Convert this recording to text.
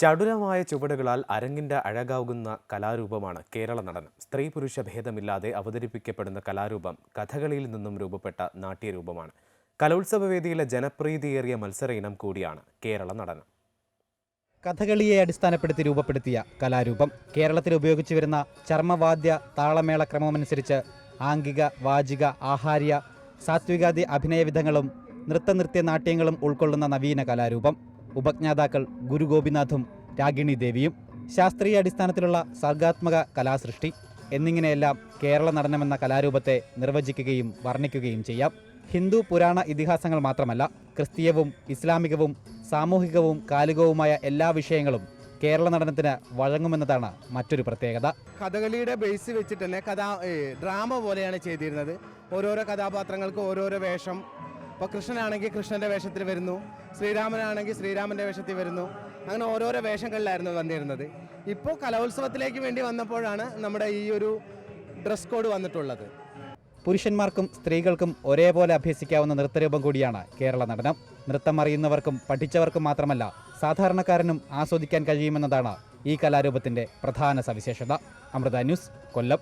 ചടുലമായ ചുവടുകളാൽ അരങ്ങിന്റെ അഴകാകുന്ന കലാരൂപമാണ് കേരള നടനം. സ്ത്രീ പുരുഷ ഭേദമില്ലാതെ അവതരിപ്പിക്കപ്പെടുന്ന കലാരൂപം കഥകളിയിൽ നിന്നും രൂപപ്പെട്ട നാട്യരൂപമാണ്. കലോത്സവ വേദിയിലെ ജനപ്രീതിയേറിയ മത്സര ഇനം കൂടിയാണ് കേരള നടനം. കഥകളിയെ അടിസ്ഥാനപ്പെടുത്തി രൂപപ്പെടുത്തിയ കലാരൂപം കേരളത്തിൽ ഉപയോഗിച്ചു വരുന്ന ചർമ്മവാദ്യ താളമേള ക്രമമനുസരിച്ച് ആംഗിക വാചിക ആഹാര്യ സാത്വികാദി അഭിനയവിധങ്ങളും നൃത്തനൃത്യ നാട്യങ്ങളും ഉൾക്കൊള്ളുന്ന നവീന കലാരൂപം ഉപജ്ഞാതാക്കൾ ഗുരു ഗോപിനാഥും രാഗിണി ദേവിയും ശാസ്ത്രീയ അടിസ്ഥാനത്തിലുള്ള സർഗാത്മക കലാസൃഷ്ടി എന്നിങ്ങനെയെല്ലാം കേരള നടനമെന്ന കലാരൂപത്തെ നിർവചിക്കുകയും വർണിക്കുകയും ചെയ്യാം. ഹിന്ദു പുരാണ ഇതിഹാസങ്ങൾ മാത്രമല്ല ക്രിസ്തീയവും ഇസ്ലാമികവും സാമൂഹികവും കാലികവുമായ എല്ലാ വിഷയങ്ങളും കേരള നടനത്തിന് വഴങ്ങുമെന്നതാണ് മറ്റൊരു പ്രത്യേകത. കഥകളിയുടെ ബേസ് വെച്ചിട്ട് തന്നെ കഥാ ഡ്രാമ പോലെയാണ് ചെയ്തിരുന്നത്. ഓരോരോ കഥാപാത്രങ്ങൾക്ക് ഓരോരോ വേഷം ഇപ്പോൾ കൃഷ്ണനാണെങ്കിൽ കൃഷ്ണന്റെ വേഷത്തിൽ വരുന്നു ശ്രീരാമനാണെങ്കിൽ ശ്രീരാമന്റെ വേഷത്തിൽ വരുന്നു. അങ്ങനെ ഓരോരോ വേഷങ്ങളിലായിരുന്നു വന്നിരുന്നത്. ഇപ്പോൾ കലോത്സവത്തിലേക്ക് വേണ്ടി വന്നപ്പോഴാണ് നമ്മുടെ ഈ ഒരു ഡ്രസ് കോഡ് വന്നിട്ടുള്ളത്. പുരുഷന്മാർക്കും സ്ത്രീകൾക്കും ഒരേപോലെ അഭ്യസിക്കാവുന്ന നൃത്തരൂപം കൂടിയാണ് കേരള നടനം. നൃത്തം അറിയുന്നവർക്കും പഠിച്ചവർക്കും മാത്രമല്ല സാധാരണക്കാരനും ആസ്വദിക്കാൻ കഴിയുമെന്നതാണ് ഈ കലാരൂപത്തിന്റെ പ്രധാന സവിശേഷത. അമൃത ന്യൂസ് കൊല്ലം.